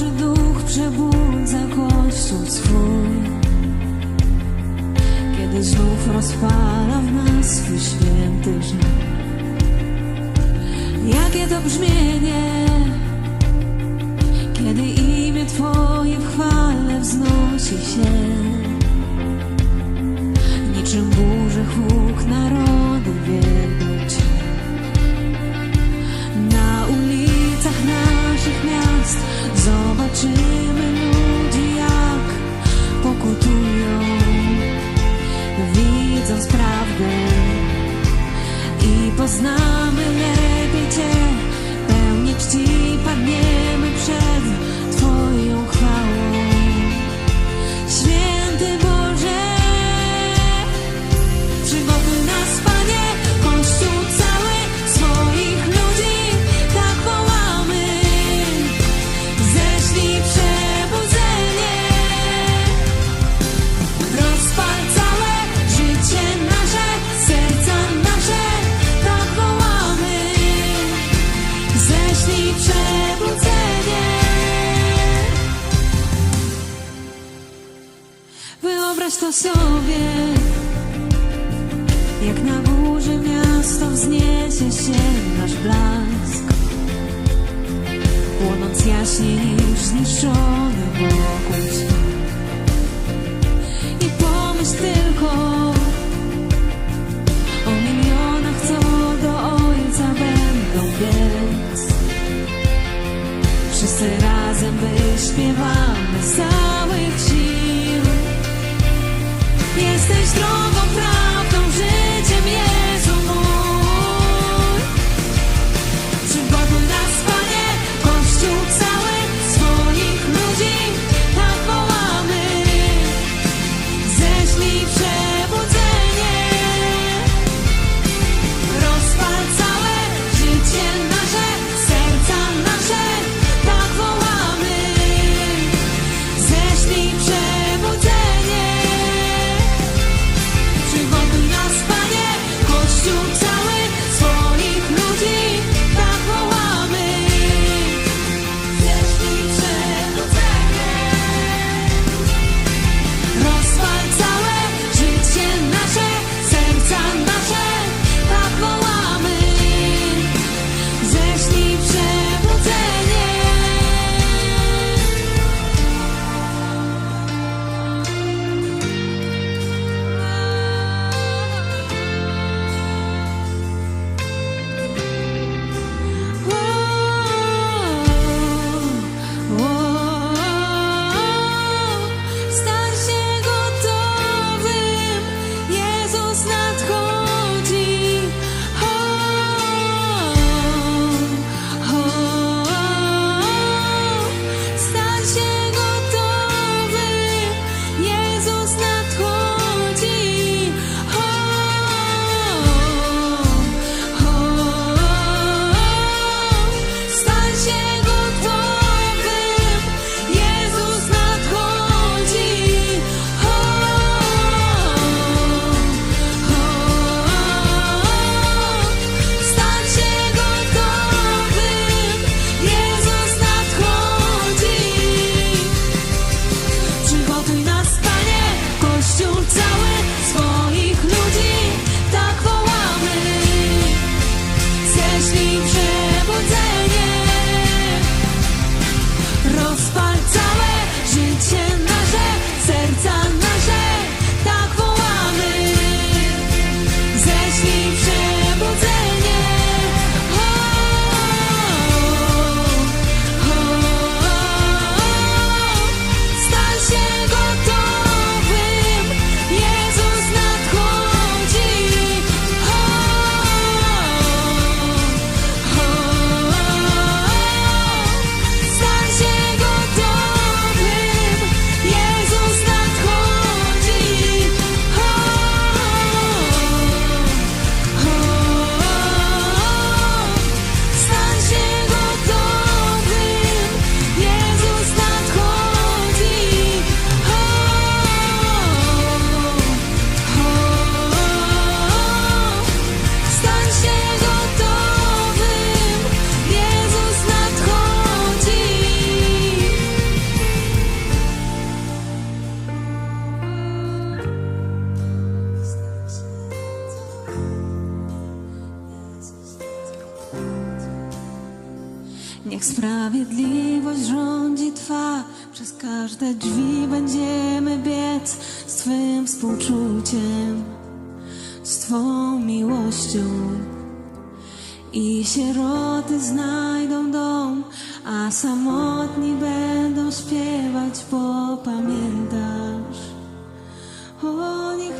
Boży Duch przebudza kościół swój. Kiedy znów rozpala w nas swój święty żar Jakie to brzmienie? Kiedy imię Twoje w chwale wznosi się Niczym burzy huk narodu Zobaczymy ludzi jak pokutują. Widząc prawdę i poznamy przebudzenie. Wyobraź to sobie, jak na burzy miasto wzniesie się nasz blask, płonąc jaśniej niż zniszczony wokół I pomyśl tylko, співав. Niech sprawiedliwość rządzi twa, przez każde drzwi będziemy biec z Twym współczuciem, z Twą miłością. I sieroty znajdą dom, a samotni będą śpiewać, bo pamiętasz o nich